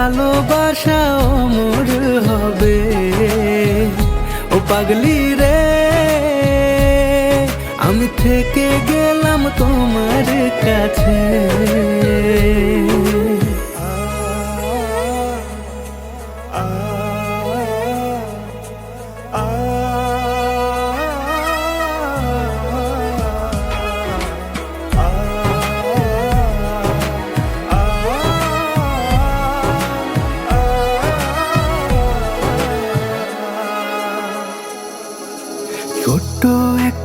ভালোবাসা অমর হবে। ও পাগলি রে আমি থেকে গেলাম তোমার কাছে।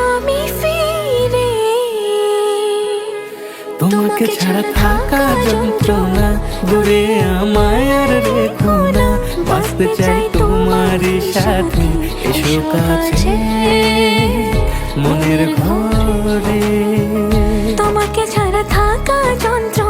আমি ফিরে। তোমাকে ছাড়া থাকা যন্ত্রণা দূরে আমায় আর রেখো না। বাঁচতে চাই তোমার সাথে। এসো কাছে। মনের ঘরে। তোমাকে ছাড়া থাকা যন্ত্রণা